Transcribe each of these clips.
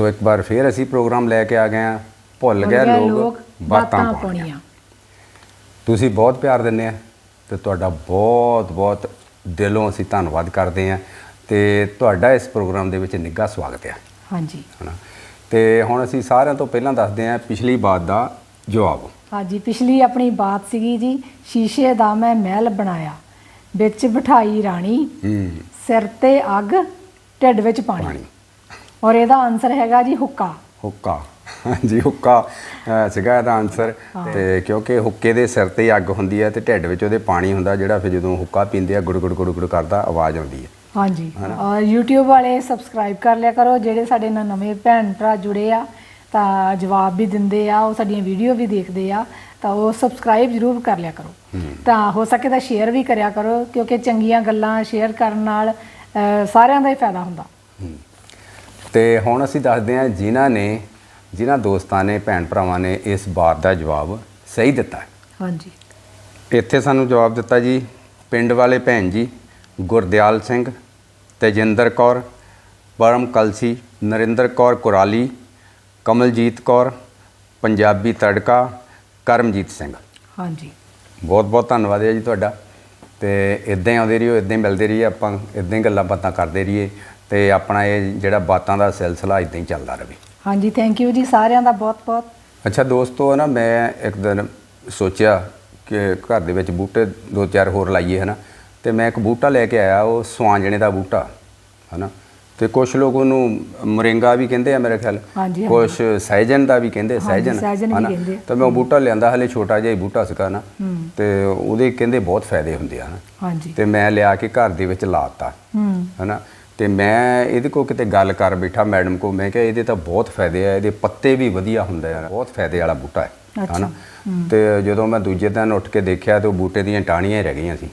ਸੋ ਇੱਕ ਵਾਰ ਫੇਰ ਅਸੀਂ ਪ੍ਰੋਗਰਾਮ ਲੈ ਕੇ ਆ ਗਏ ਆ ਭੁੱਲ ਗਏ ਲੋਕ ਬਾਤਾਂ ਪਾਉਣੀਆਂ। ਤੁਸੀਂ ਬਹੁਤ ਪਿਆਰ ਦਿੰਦੇ ਆ ਤੇ ਤੁਹਾਡਾ ਬਹੁਤ ਬਹੁਤ ਦਿਲੋਂ ਅਸੀਂ ਧੰਨਵਾਦ ਕਰਦੇ ਆ ਤੇ ਤੁਹਾਡਾ ਇਸ ਪ੍ਰੋਗਰਾਮ ਦੇ ਵਿੱਚ ਨਿੱਘਾ ਸਵਾਗਤ ਹੈ। ਹਾਂਜੀ। ਹਨਾ? ਤੇ ਹੁਣ ਅਸੀਂ ਸਾਰਿਆਂ ਤੋਂ ਪਹਿਲਾਂ ਦੱਸਦੇ ਆ ਪਿਛਲੀ ਬਾਤ ਦਾ ਜਵਾਬ। ਹਾਂਜੀ ਪਿਛਲੀ ਆਪਣੀ ਬਾਤ ਸੀਗੀ ਜੀ ਸ਼ੀਸ਼ੇ ਦਾ ਮੈਂ ਮਹਿਲ ਬਣਾਇਆ ਵਿੱਚ ਬਿਠਾਈ ਰਾਣੀ ਹੂੰ। ਸਿਰ ਤੇ ਅੱਗ ਢਿੱਡ ਵਿੱਚ ਪਾਣੀ। ਔਰ ਇਹਦਾ ਆਨਸਰ ਹੈਗਾ ਜੀ ਹੁੱਕਾ। ਹੁੱਕਾ। ਜੀ ਹੁੱਕਾ ਸੀਗਾ ਇਹਦਾ ਆਨਸਰ ਤੇ ਕਿਉਂਕਿ ਹੁੱਕੇ ਦੇ ਸਿਰ ਤੇ ਅੱਗ ਹੁੰਦੀ ਹੈ ਤੇ ਢਿੱਡ ਵਿੱਚ ਉਹਦੇ ਪਾਣੀ ਹੁੰਦਾ ਜਿਹੜਾ ਫਿਰ ਜਦੋਂ ਹੁੱਕਾ ਪੀਂਦੇ ਆ ਗੁੜ ਗੁੜ ਗੁੜ ਗੁੜ ਕਰਦਾ ਆਵਾਜ਼ ਆਉਂਦੀ ਹੈ। ਹਾਂਜੀ। ਔਰ YouTube ਵਾਲੇ ਸਬਸਕ੍ਰਾਈਬ ਕਰ ਲਿਆ ਕਰੋ ਜਿਹੜੇ ਸਾਡੇ ਨਾਲ ਨਵੇਂ ਭੈਣ ਭਰਾ ਜੁੜੇ ਆ ਤਾਂ ਜਵਾਬ ਵੀ ਦਿੰਦੇ ਆ ਉਹ ਸਾਡੀਆਂ ਵੀਡੀਓ ਵੀ ਦੇਖਦੇ ਆ ਤਾਂ ਉਹ ਸਬਸਕ੍ਰਾਈਬ ਜ਼ਰੂਰ ਕਰ ਲਿਆ ਕਰੋ। ਤਾਂ ਹੋ ਸਕੇ ਤਾਂ ਸ਼ੇਅਰ ਵੀ ਕਰਿਆ ਕਰੋ ਕਿਉਂਕਿ ਚੰਗੀਆਂ ਗੱਲਾਂ ਸ਼ੇਅਰ ਕਰਨ ਨਾਲ ਸਾਰਿਆਂ ਦਾ ਹੀ ਫਾਇਦਾ ਹੁੰਦਾ। ਤੇ ਹੁਣ ਅਸੀਂ ਦੱਸਦੇ ਹਾਂ ਜਿਨ੍ਹਾਂ ਨੇ ਜਿਨ੍ਹਾਂ ਦੋਸਤਾਂ ਨੇ ਭੈਣ ਭਰਾਵਾਂ ਨੇ ਇਸ ਬਾਤ ਦਾ ਜਵਾਬ ਸਹੀ ਦਿੱਤਾ। ਹਾਂਜੀ। ਇੱਥੇ ਸਾਨੂੰ ਜਵਾਬ ਦਿੱਤਾ ਜੀ ਪਿੰਡ ਵਾਲੇ ਭੈਣ ਜੀ ਗੁਰਦਿਆਲ ਸਿੰਘ ਤੇਜਿੰਦਰ ਕੌਰ ਪਰਮ ਕਲਸੀ ਨਰਿੰਦਰ ਕੌਰ ਕੁਰਾਲੀ ਕਮਲਜੀਤ ਕੌਰ ਪੰਜਾਬੀ ਤੜਕਾ ਕਰਮਜੀਤ ਸਿੰਘ। ਹਾਂਜੀ। ਬਹੁਤ ਬਹੁਤ ਧੰਨਵਾਦ ਹੈ ਜੀ ਤੁਹਾਡਾ। ਤੇ ਇਦਾਂ ਹੀ ਆਉਂਦੇ ਰਹੀਓ ਇਦਾਂ ਹੀ ਮਿਲਦੇ ਰਹੀਏ ਆਪਾਂ ਇਦਾਂ ਹੀ ਗੱਲਾਂ ਬਾਤਾਂ ਕਰਦੇ ਰਹੀਏ। ਤੇ ਆਪਣਾ ਇਹ ਜਿਹੜਾ ਬਾਤਾਂ ਦਾ ਸਿਲਸਿਲਾ ਇਦਾਂ ਹੀ ਚੱਲਦਾ ਰਹੇ। ਹਾਂਜੀ ਥੈਂਕ ਯੂ ਜੀ ਸਾਰਿਆਂ ਦਾ ਬਹੁਤ ਬਹੁਤ। ਅੱਛਾ ਦੋਸਤੋ ਨਾ ਮੈਂ ਇੱਕ ਦਿਨ ਸੋਚਿਆ ਕਿ ਘਰ ਦੇ ਵਿੱਚ ਬੂਟੇ ਦੋ ਚਾਰ ਹੋਰ ਲਾਈਏ ਹਨਾ? ਤੇ ਮੈਂ ਇੱਕ ਬੂਟਾ ਲੈ ਕੇ ਆਇਆ ਉਹ ਸਵਾਂਜਣੇ ਦਾ ਬੂਟਾ ਹਨਾ? ਤੇ ਕੁਝ ਲੋਕ ਉਹਨੂੰ ਮੋਰਿੰਗਾ ਵੀ ਕਹਿੰਦੇ ਆ ਮੇਰੇ ਖਿਆਲ। ਕੁਝ ਸਹਿਜਨ ਦਾ ਵੀ ਕਹਿੰਦੇ ਸਹਿਜਨ ਹਨਾ? ਤਾਂ ਮੈਂ ਉਹ ਬੂਟਾ ਲਿਆਂਦਾ ਹਲੇ ਛੋਟਾ ਜਿਹਾ ਹੀ ਬੂਟਾ ਸੀਗਾ ਨਾ ਤੇ ਉਹਦੇ ਕਹਿੰਦੇ ਬਹੁਤ ਫਾਇਦੇ ਹੁੰਦੇ ਆ ਹਨਾ? ਤੇ ਮੈਂ ਲਿਆ ਕੇ ਘਰ ਦੇ ਵਿੱਚ ਲਾਤਾ ਹਨਾ? ਤੇ ਮੈਂ ਇਹਦੇ ਕੋ ਕਿਤੇ ਗੱਲ ਕਰ ਬੈਠਾ ਮੈਡਮ ਕੋ ਮੈਂ ਕਿਹਾ ਇਹਦੇ ਤਾਂ ਬਹੁਤ ਫਾਇਦੇ ਆ ਇਹਦੇ ਪੱਤੇ ਵੀ ਵਧੀਆ ਹੁੰਦੇ ਆ ਬਹੁਤ ਫਾਇਦੇ ਵਾਲਾ ਬੂਟਾ ਹੈ। ਹਨਾ ਤੇ ਜਦੋਂ ਮੈਂ ਦੂਜੇ ਦਿਨ ਉੱਠ ਕੇ ਦੇਖਿਆ ਤੇ ਉਹ ਬੂਟੇ ਦੀਆਂ ਟਾਹਣੀਆਂ ਹੀ ਰਹਿ ਗਈਆਂ ਸੀ।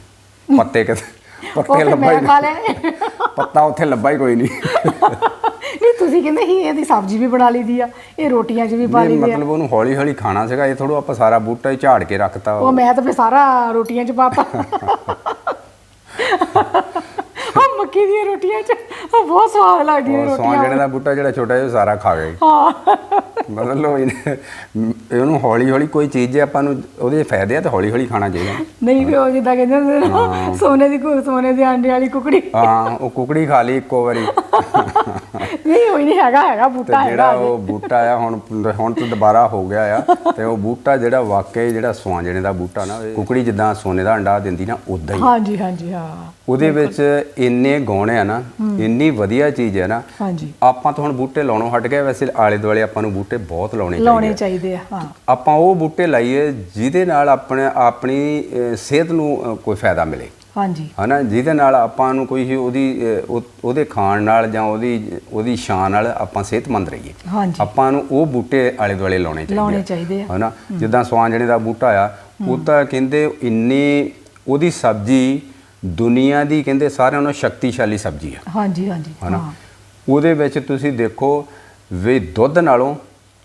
ਪੱਤੇ ਕਿਤੇ ਪੱਤੇ ਲੱਭਾ ਹੀ ਪੱਤਾ ਉੱਥੇ ਲੱਭਾ ਹੀ ਕੋਈ ਨਹੀਂ। ਨਹੀਂ ਤੁਸੀਂ ਕਹਿੰਦੇ ਸੀ ਇਹਦੀ ਸਬਜ਼ੀ ਵੀ ਬਣਾ ਲਈਦੀ ਆ ਇਹ ਰੋਟੀਆਂ 'ਚ ਵੀ ਪਾ ਲਈਦੀ ਆ। ਮਤਲਬ ਉਹਨੂੰ ਹੌਲੀ ਹੌਲੀ ਖਾਣਾ ਸੀਗਾ ਇਹ ਥੋੜਾ ਆਪਾਂ ਸਾਰਾ ਬੂਟਾ ਹੀ ਝਾੜ ਕੇ ਰੱਖਤਾ। ਉਹ ਮੈਂ ਤਾਂ ਫੇ ਸਾਰਾ ਰੋਟੀਆਂ 'ਚ ਪਾਤਾ। ਮੱਕੀ ਦੀਆਂ ਰੋਟੀਆਂ 'ਚ। ਉਹ ਬਹੁਤ ਸਵਾਦ ਲੱਗਦੀਆਂ ਉਹ ਰੋਟੀਆਂ। ਸੌਂਜਣੇ ਦਾ ਬੂਟਾ ਜਿਹੜਾ ਛੋਟਾ ਜਿਹਾ ਉਹ ਸਾਰਾ ਖਾ ਗਏ। ਹਾਂ। ਮਤਲਬ ਇਹਨੇ- ਇਹਨੂੰ ਹੌਲੀ ਹੌਲੀ ਕੋਈ ਚੀਜ਼ ਜੇ ਆਪਾਂ ਨੂੰ ਉਹਦੇ ਫਾਇਦੇ ਆ ਤਾਂ ਹੌਲੀ ਹੌਲੀ ਖਾਣਾ ਚਾਹੀਦਾ। ਨਹੀਂ ਵੀ ਉਹ ਜਿੱਦਾਂ ਕਹਿੰਦੇ ਹੁੰਦੇ ਨਾ, ਸੋਨੇ ਦੀ ਕੁ- ਸੋਨੇ ਦੇ ਆਂਡੇ ਵਾਲੀ ਕੁਕੜੀ। ਹਾਂ ਉਹ ਕੁਕੜੀ ਖਾ ਲਈ ਇੱਕੋ ਵਾਰੀ। ਨਹੀਂ ਹੋਈ ਨਹੀਂ ਹੈਗਾ ਹੈਗਾ ਬੂਟਾ ਜਿਹੜਾ ਉਹ ਬੂਟਾ ਆ ਹੁਣ ਹੁਣ ਤਾਂ ਦੁਬਾਰਾ ਹੋ ਗਿਆ ਆ। ਤੇ ਉਹ ਬੂਟਾ ਜਿਹੜਾ ਵਾਕਈ ਜਿਹੜਾ ਸਵਾਂਜਣੇ ਦਾ ਬੂਟਾ ਨਾ ਕੁਕੜੀ ਜਿੱਦਾਂ ਸੋਨੇ ਦਾ ਅੰਡਾ ਦਿੰਦੀ ਨਾ ਉਦਾਂ ਹੀ। ਹਾਂਜੀ ਹਾਂਜੀ ਹਾਂ। ਉਹਦੇ ਵਿੱਚ ਇੰਨੇ ਗੁਣ ਆ ਨਾ ਇੰਨੀ ਵਧੀਆ ਚੀਜ਼ ਹੈ ਨਾ ਹਾਂਜੀ। ਆਪਾਂ ਤਾਂ ਹੁਣ ਬੂਟੇ ਲਾਉਣੋਂ ਹਟ ਗਏ ਵੈਸੇ ਆਲੇ ਦੁਆਲੇ ਆਪਾਂ ਨੂੰ ਬੂਟੇ ਬਹੁਤ ਲਾਉਣੇ ਲਾਉਣੇ ਚਾਹੀਦੇ ਚਾਹੀਦੇ ਆ ਹਾਂ। ਆਪਾਂ ਉਹ ਬੂਟੇ ਲਾਈਏ ਜਿਹਦੇ ਨਾਲ ਆਪਣੇ ਆਪਣੀ ਸਿਹਤ ਨੂੰ ਕੋਈ ਫਾਇਦਾ ਮਿਲੇ। ਹਾਂਜੀ। ਹਨਾ ਜਿਹਦੇ ਨਾਲ ਆਪਾਂ ਨੂੰ ਕੋਈ ਉਹਦੀ ਉਹਦੇ ਖਾਣ ਨਾਲ ਜਾਂ ਉਹਦੀ ਉਹਦੀ ਸ਼ਾਨ ਨਾਲ ਆਪਾਂ ਸਿਹਤਮੰਦ ਰਹੀਏ। ਹਾਂਜੀ। ਆਪਾਂ ਨੂੰ ਉਹ ਬੂਟੇ ਆਲੇ ਦੁਆਲੇ ਲਾਉਣੇ ਚਾਹੀਦੇ ਲਾਉਣੇ। ਚਾਹੀਦੇ ਆ। ਹਨਾ ਜਿੱਦਾਂ ਸਵਾਂਜਣੇ ਦਾ ਬੂਟਾ ਆ ਉਹ ਤਾਂ ਕਹਿੰਦੇ ਇੰਨੀ ਉਹਦੀ ਸਬਜ਼ੀ ਦੁਨੀਆ ਦੀ ਕਹਿੰਦੇ ਸਾਰਿਆਂ ਨਾਲੋਂ ਸ਼ਕਤੀਸ਼ਾਲੀ ਸਬਜ਼ੀ ਆ। ਹਾਂਜੀ ਹਾਂਜੀ ਹਨਾ ਹਾਂ। ਉਹਦੇ ਵਿੱਚ ਤੁਸੀਂ ਦੇਖੋ ਵੀ ਦੁੱਧ ਨਾਲੋਂ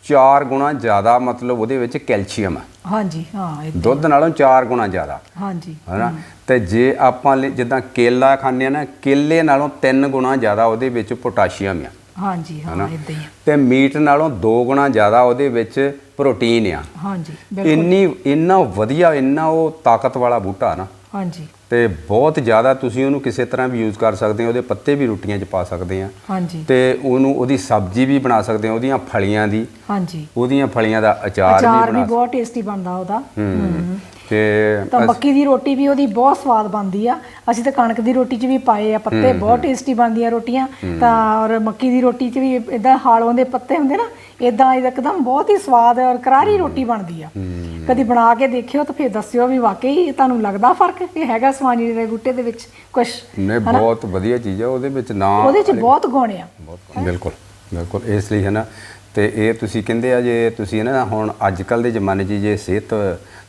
4 ਗੁਣਾ ਜ਼ਿਆਦਾ ਮਤਲਬ ਉਹਦੇ ਵਿੱਚ ਕੈਲਸ਼ੀਅਮ ਆ। ਹਾਂਜੀ ਹਾਂ ਦੁੱਧ ਨਾਲੋਂ 4 ਗੁਣਾ ਜ਼ਿਆਦਾ। ਹਾਂਜੀ ਹਨਾ ਤੇ ਜੇ ਆਪਾਂ ਜਿੱਦਾਂ ਕੇਲਾ ਖਾਂਦੇ ਆ ਨਾ ਕੇਲੇ ਨਾਲੋਂ 3 ਗੁਣਾ ਜ਼ਿਆਦਾ ਉਹਦੇ ਵਿੱਚ ਪੋਟਾਸ਼ੀਅਮ ਆ। ਹਾਂਜੀ ਹਾਂ? ਇਦਾਂ ਹੀ। ਤੇ ਮੀਟ ਨਾਲੋਂ 2 ਗੁਣਾ ਜ਼ਿਆਦਾ ਉਹਦੇ ਵਿੱਚ ਪ੍ਰੋਟੀਨ ਆ। ਹਾਂਜੀ ਬਿਲਕੁਲ। ਇੰਨੀ ਇੰਨਾ ਵਧੀਆ ਇੰਨਾ ਉਹ ਤਾਕਤ ਵਾਲਾ ਬੂਟਾ ਨਾ। ਹਾਂਜੀ। ਤੇ ਬਹੁਤ ਜ਼ਿਆਦਾ ਤੁਸੀਂ ਉਹਨੂੰ ਕਿਸੇ ਤਰ੍ਹਾਂ ਵੀ ਯੂਜ਼ ਕਰ ਸਕਦੇ ਹੋ ਉਹਦੇ ਪੱਤੇ ਵੀ ਰੋਟੀਆਂ 'ਚ ਪਾ ਸਕਦੇ ਆ। ਹਾਂਜੀ। ਤੇ ਉਹਨੂੰ ਉਹਦੀ ਸਬਜ਼ੀ ਵੀ ਬਣਾ ਸਕਦੇ ਹੋ ਉਹਦੀਆਂ ਫਲੀਆਂ ਦੀ। ਹਾਂਜੀ। ਉਹਦੀਆਂ ਫਲੀਆਂ ਦਾ ਅਚਾਰ ਵੀ ਅਚਾਰ ਵੀ ਬਣਾ ਬਹੁਤ ਟੇਸਟੀ ਬਣਦਾ ਉਹਦਾ। ਹੂੰ। ਤੇ ਤਾਂ ਮੱਕੀ ਦੀ ਰੋਟੀ ਵੀ ਉਹਦੀ ਬਹੁਤ ਸਵਾਦ ਬਣਦੀ ਆ। ਅਸੀਂ ਤਾਂ ਕਣਕ ਦੀ ਰੋਟੀ 'ਚ ਵੀ ਪਾਏ ਆ ਪੱਤੇ ਬਹੁਤ ਟੇਸਟੀ ਬਣਦੀਆਂ ਰੋਟੀਆਂ। ਤਾਂ ਔਰ ਮੱਕੀ ਦੀ ਰੋਟੀ 'ਚ ਵੀ ਇਦਾਂ ਹਾਲੋਂ ਦੇ ਪੱਤੇ ਹੁੰਦੇ ਨਾ ਇਦਾਂ ਇੱਕਦਮ ਬਹੁਤ ਹੀ ਸਵਾਦ ਔਰ ਕਰਾਰੀ ਰੋਟੀ ਬਣਦੀ ਆ। ਕਦੀ ਬਣਾ ਕੇ ਦੇਖਿਓ ਤਾਂ ਫਿਰ ਦੱਸਿਓ ਵੀ ਵਾਕਈ ਤੁਹਾਨੂੰ ਲੱਗਦਾ ਫ਼ਰਕ ਕਿ ਹੈਗਾ ਸਵਾਂਜੀ ਦੇ ਬੂਟੇ ਦੇ ਵਿੱਚ ਕੁਝ ਨੇ ਬਹੁਤ ਵਧੀਆ ਚੀਜ਼ ਹੈ ਉਹਦੇ ਵਿੱਚ ਨਾ ਉਹਦੇ 'ਚ ਬਹੁਤ ਗੁਣ ਆ। ਬਿਲਕੁਲ ਬਿਲਕੁਲ ਇਸ ਲਈ ਹੈ ਨਾ ਤੇ ਇਹ ਤੁਸੀਂ ਕਹਿੰਦੇ ਆ ਜੇ ਤੁਸੀਂ ਨਾ ਹੁਣ ਅੱਜ ਕੱਲ ਦੇ ਜ਼ਮਾਨੇ 'ਚ ਜੇ ਸਿਹਤ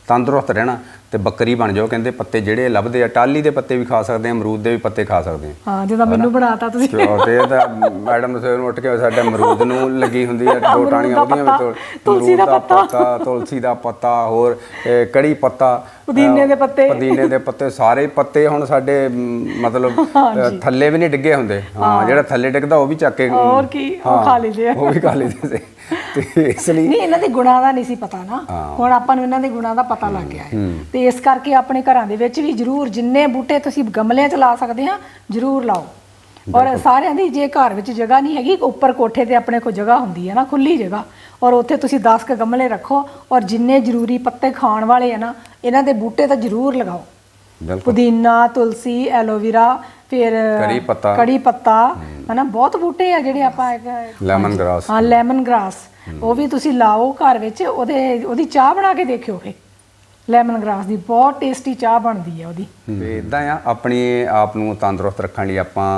ਤੰਦਰੁਸਤ ਰਹਿਣਾ ਤੇ ਬੱਕਰੀ ਬਣ ਜਾਓ ਕਹਿੰਦੇ ਪੱਤੇ ਜਿਹੜੇ ਲੱਭਦੇ ਆ ਟਾਲੀ ਦੇ ਪੱਤੇ ਵੀ ਖਾ ਸਕਦੇ ਆ ਅਮਰੂਦ ਦੇ ਵੀ ਪੱਤੇ ਖਾ ਸਕਦੇ ਆ। ਹਾਂ ਜਦੋਂ ਮੈਨੂੰ ਬਣਾਤਾ ਤੁਸੀਂ। ਤੇ ਇਹ ਤਾਂ ਮੈਡਮ ਸਵੇਰ ਨੂੰ ਉੱਠ ਕੇ ਸਾਡੇ ਅਮਰੂਦ ਨੂੰ ਲੱਗੀ ਹੁੰਦੀ ਹੈ ਦੋ ਟਾਣੀਆਂ ਉਹਦੀਆਂ ਵਿੱਚ ਤੁਲਸੀ ਦਾ ਪੱਤਾ। ਤੁਲਸੀ ਦਾ ਪੱਤਾ ਹੋਰ ਕੜੀ ਪੱਤਾ ਪੁਦੀਨੇ ਦੇ ਪੱਤੇ। ਪੁਦੀਨੇ ਦੇ ਪੱਤੇ ਸਾਰੇ ਪੱਤੇ ਹੁਣ ਸਾਡੇ ਮਤਲਬ ਥੱਲੇ ਵੀ ਨਹੀਂ ਡਿੱਗੇ ਹੁੰਦੇ। ਹਾਂ ਜਿਹੜਾ ਥੱਲੇ ਡਿੱਗਦਾ ਉਹ ਵੀ ਚੱਕ ਕੇ ਹੋਰ ਕੀ, ਉਹ ਖਾ ਲਈਦੇ ਆ। ਉਹ ਵੀ ਖਾ ਲਈਦੇ ਸੀ। ਤੇ ਇਸ ਲਈ ਨਹੀਂ ਇਹਨਾਂ ਦੇ ਗੁਣਾਂ ਦਾ ਨਹੀਂ ਸੀ ਪਤਾ ਨਾ। ਹੁਣ ਆਪਾਂ ਨੂੰ ਇਹਨਾਂ ਦੇ ਗੁਣਾਂ ਦਾ ਪਤਾ ਲੱਗ ਗਿਆ ਹੈ। ਤੇ ਇਸ ਕਰਕੇ ਆਪਣੇ ਘਰਾਂ ਦੇ ਵਿੱਚ ਵੀ ਜ਼ਰੂਰ ਜਿੰਨੇ ਬੂਟੇ ਤੁਸੀਂ ਗਮਲਿਆਂ 'ਚ ਲਾ ਸਕਦੇ ਆ ਜ਼ਰੂਰ ਲਾਓ। ਔਰ ਸਾਰਿਆਂ ਦੀ ਜੇ ਘਰ ਵਿੱਚ ਜਗ੍ਹਾ ਨਹੀਂ ਹੈਗੀ ਉੱਪਰ ਕੋਠੇ ਤੇ ਆਪਣੇ ਕੋਲ ਜਗ੍ਹਾ ਹੁੰਦੀ ਹੈ ਨਾ ਖੁੱਲੀ ਜਗ੍ਹਾ। ਔਰ ਉੱਥੇ ਤੁਸੀਂ 10 ਕ ਗਮਲੇ ਰੱਖੋ ਔਰ ਜਿੰਨੇ ਜ਼ਰੂਰੀ ਪੱਤੇ ਖਾਣ ਵਾਲੇ ਆ ਨਾ ਇਹਨਾਂ ਦੇ ਬੂਟੇ ਤਾਂ ਜ਼ਰੂਰ ਲਗਾਓ। ਪੁਦੀਨਾ ਤੁਲਸੀ ਐਲੋਵੇਰਾ ਫਿਰ ਕੜੀ ਪੱਤਾ। ਕੜੀ ਪੱਤਾ ਹਨਾ ਬਹੁਤ ਬੂਟੇ ਆ ਜਿਹੜੇ ਆਪਾਂ ਲੈਮਨ ਗ੍ਰਾਸ ਹਾਂ ਲੈਮਨ ਗ੍ਰਾਸ ਉਹ ਵੀ ਤੁਸੀਂ ਲਾਓ ਘਰ ਵਿੱਚ ਉਹਦੇ ਉਹਦੀ ਚਾਹ ਬਣਾ ਕੇ ਦੇਖਿਓ ਫੇ ਲੈਮਨ ਗ੍ਰਾਸ ਦੀ ਬਹੁਤ ਟੇਸਟੀ ਚਾਹ ਬਣਦੀ ਹੈ ਉਹਦੀ। ਤੇ ਇਦਾਂ ਆ ਆਪਣੀ ਆਪ ਨੂੰ ਤੰਦਰੁਸਤ ਰੱਖਣ ਲਈ ਆਪਾਂ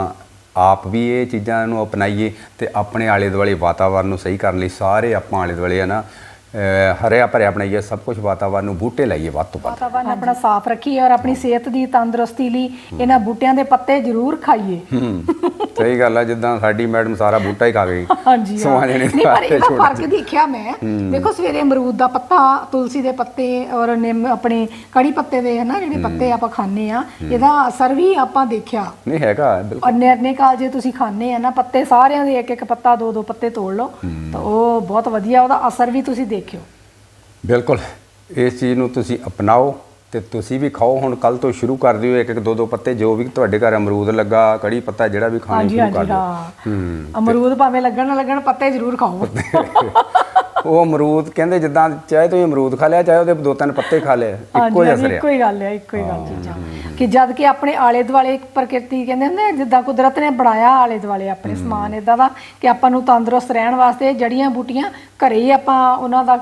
ਆਪ ਵੀ ਇਹ ਚੀਜ਼ਾਂ ਨੂੰ ਅਪਣਾਈਏ ਤੇ ਆਪਣੇ ਆਲੇ ਦੁਆਲੇ ਵਾਤਾਵਰਨ ਨੂੰ ਸਹੀ ਕਰਨ ਲਈ ਸਾਰੇ ਆਪਾਂ ਆਲੇ ਦੁਆਲੇ ਆ ਨਾ ਹਰਿਆ ਭਰਿਆ ਬਣਾਈਏ ਸਭ ਕੁਝ ਵਾਤਾਵਰਨ ਨੂੰ ਬੂਟੇ ਲਾਈਏ ਵੱਧ ਤੋਂ ਵੱਧ। ਵਾਤਾਵਰਨ ਆਪਣਾ ਸਾਫ਼ ਰੱਖੀਏ ਔਰ ਆਪਣੀ ਸਿਹਤ ਦੀ ਤੰਦਰੁਸਤੀ ਲਈ ਇਹਨਾਂ ਬੂਟਿਆਂ ਦੇ ਪੱਤੇ ਜ਼ਰੂਰ ਖਾਈਏ। ਸਹੀ ਗੱਲ ਆ ਜਿੱਦਾਂ ਸਾਡੀ ਮੈਡਮ ਸਾਰਾ ਬੂਟਾ ਹੀ ਖਾ ਗਈ। ਹਾਂਜੀ ਜਣੇ ਨਹੀਂ ਪਰ ਇਹਦਾ ਫ਼ਰਕ ਦੇਖਿਆ ਮੈਂ। ਦੇਖੋ ਸਵੇਰੇ ਅਮਰੂਦ ਦਾ ਪੱਤਾ ਤੁਲਸੀ ਦੇ ਪੱਤੇ ਔਰ ਨਿੰਮ ਆਪਣੇ ਕੜੀ ਪੱਤੇ ਦੇ ਹਨਾ ਜਿਹੜੇ ਪੱਤੇ ਆਪਾਂ ਖਾਂਦੇ ਆ ਇਹਦਾ ਅਸਰ ਵੀ ਆਪਾਂ ਦੇਖਿਆ। ਨਹੀਂ ਹੈਗਾ ਬਿਲਕੁਲ। ਔਰ ਨਿਰਨੇ ਕਾਲ ਜੇ ਤੁਸੀਂ ਖਾਂਦੇ ਆ ਨਾ ਪੱਤੇ ਸਾਰਿਆਂ ਦੇ ਇੱਕ ਇੱਕ ਪੱਤਾ ਦੋ ਦੋ ਪੱਤੇ ਤੋੜ ਲਓ ਤਾਂ ਉਹ ਬਹੁਤ ਵਧੀਆ ਉਹਦਾ ਅਸਰ ਵੀ ਤੁਸੀਂ ਦੇਖਿਓ। ਬਿਲਕੁਲ। ਇਸ ਚੀਜ਼ ਨੂੰ ਤੁਸੀਂ ਅਪਣਾਓ ਤੇ ਤੁਸੀਂ ਵੀ ਖਾਓ। ਹੁਣ ਕੱਲ ਤੋਂ ਸ਼ੁਰੂ ਕਰ ਦਿਓ ਇੱਕ ਇੱਕ ਦੋ ਦੋ ਪੱਤੇ ਜੋ ਵੀ ਤੁਹਾਡੇ ਘਰ ਅਮਰੂਦ ਲੱਗਾ ਕੜੀ ਪੱਤਾ ਜਿਹੜਾ ਵੀ ਖਾਣਾ ਸ਼ੁਰੂ ਕਰ ਦਿਓ। ਹਾਂ। ਅਮਰੂਦ ਭਾਵੇਂ ਲੱਗਣ ਨਾ ਲੱਗਣ ਪੱਤੇ ਜ਼ਰੂਰ ਖਾਓ। ਉਹ ਅਮਰੂਦ ਕਹਿੰਦੇ ਜਿੱਦਾਂ ਚਾਹੇ ਤੁਸੀਂ ਅਮਰੂਦ ਖਾ ਲਿਆ ਚਾਹੇ ਉਹਦੇ ਦੋ ਤਿੰਨ ਪੱਤੇ ਖਾ ਲਏ ਇੱਕੋ ਜਿਹਾ ਅਸਰ ਇੱਕੋ ਹੀ ਗੱਲ ਹੈ ਇੱਕੋ ਹੀ ਗੱਲ ਚੀਜ਼ਾਂ। ਕਿ ਜਦ ਕਿ ਆਪਣੇ ਆਲੇ ਦੁਆਲੇ ਇੱਕ ਪ੍ਰਕਿਰਤੀ ਕਹਿੰਦੇ ਹੁੰਦੇ ਜਿੱਦਾਂ ਕੁਦਰਤ ਨੇ ਬਣਾਇਆ ਆਲੇ ਦੁਆਲੇ ਆਪਣੇ ਸਮਾਨ ਇਦਾਂ ਦਾ ਕਿ ਆਪਾਂ ਨੂੰ ਤੰਦਰੁਸਤ ਰਹਿਣ ਵਾਸਤੇ ਜੜੀਆਂ ਬੂਟੀਆਂ ਘਰੇ ਹੀ ਆਪਾਂ ਉਹਨਾਂ ਦਾ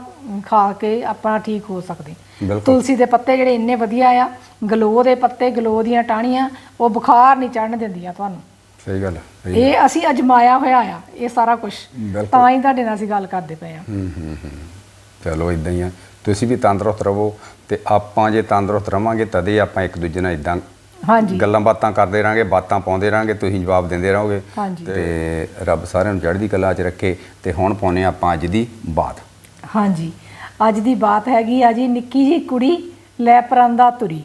ਖਾ ਕੇ ਆਪਣਾ ਠੀਕ ਹੋ ਸਕਦੇ। ਤੁਲਸੀ ਦੇ ਪੱਤੇ ਜਿਹੜੇ ਇੰਨੇ ਵਧੀਆ ਆ ਗਲੋ ਦੇ ਪੱਤੇ ਗਲੋ ਦੀਆਂ ਟਾਹਣੀਆਂ ਉਹ ਬੁਖਾਰ ਨਹੀਂ ਚੜਨ ਦਿੰਦੀਆਂ ਤੁਹਾਨੂੰ। ਸਹੀ ਗੱਲ ਇਹ ਅਸੀਂ ਅਜਮਾਇਆ ਹੋਇਆ ਆ ਇਹ ਸਾਰਾ ਕੁਝ। ਤਾਂ ਹੀ ਤੁਹਾਡੇ ਨਾਲ ਅਸੀਂ ਗੱਲ ਕਰਦੇ ਪਏ ਆ। ਹੂੰ ਹੂੰ ਹੂੰ। ਚਲੋ ਇਦਾਂ ਹੀ ਆ। ਤੁਸੀਂ ਵੀ ਤੰਦਰੁਸਤ ਰਹੋ ਤੇ ਆਪਾਂ ਜੇ ਤੰਦਰੁਸਤ ਰਵਾਂਗੇ ਤਦੇ ਆਪਾਂ ਇੱਕ ਦੂਜੇ ਨਾਲ ਇਦਾਂ ਹਾਂਜੀ। ਗੱਲਾਂ ਬਾਤਾਂ ਕਰਦੇ ਰਾਂਗੇ ਬਾਤਾਂ ਪਾਉਂਦੇ ਰਾਂਗੇ ਤੁਸੀਂ ਜਵਾਬ ਦਿੰਦੇ ਰਹੋਗੇ। ਤੇ ਰੱਬ ਸਾਰਿਆਂ ਨੂੰ ਚੜ੍ਹਦੀ ਕਲਾ 'ਚ ਰੱਖੇ ਤੇ ਹੁਣ ਪਾਉਨੇ ਆਪਾਂ ਅੱਜ ਦੀ ਬਾਤ। ਹਾਂਜੀ। ਅੱਜ ਦੀ ਬਾਤ ਹੈਗੀ ਆ ਜੀ ਨਿੱਕੀ ਜੀ ਕੁੜੀ ਲੈ ਪਰਾਂਦਾ ਤੁਰੀ।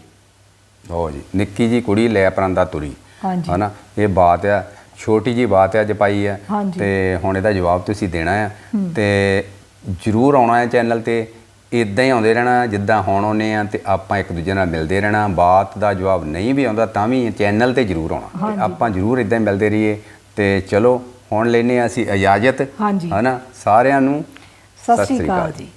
ਹੋ ਜੀ ਨਿੱਕੀ ਜੀ ਕੁੜੀ ਲੈ ਪਰਾਂਦਾ ਤੁਰੀ। ਹਾਂਜੀ। ਹਨਾ ਇਹ ਬਾਤ ਆ ਛੋਟੀ ਜੀ ਬਾਤ ਆ ਅੱਜ ਪਾਈ ਆ। ਤੇ ਹੁਣ ਇਹਦਾ ਜਵਾਬ ਤੁਸੀਂ ਦੇਣਾ ਆ। ਤੇ ਜਰੂਰ ਆਉਣਾ ਹੈ ਚੈਨਲ ਤੇ ਇਦਾਂ ਹੀ ਆਉਂਦੇ ਰਹਿਣਾ ਜਿੱਦਾਂ ਹੁਣ ਆਉਨੇ ਆ ਤੇ ਆਪਾਂ ਇੱਕ ਦੂਜੇ ਨਾਲ ਮਿਲਦੇ ਰਹਿਣਾ ਬਾਤ ਦਾ ਜਵਾਬ ਨਹੀਂ ਵੀ ਆਉਂਦਾ ਤਾਂ ਵੀ ਚੈਨਲ ਤੇ ਜਰੂਰ ਆਉਣਾ। ਤੇ ਆਪਾਂ ਜਰੂਰ ਇਦਾਂ ਹੀ ਮਿਲਦੇ ਰਹੀਏ। ਤੇ ਚਲੋ ਹੁਣ ਲੈਨੇ ਆ ਅਸੀਂ ਇਜਾਜ਼ਤ। ਹਨਾ ਸਾਰਿਆਂ ਨੂੰ ਸਤਿ ਸ੍ਰੀ ਅਕਾਲ ਜੀ।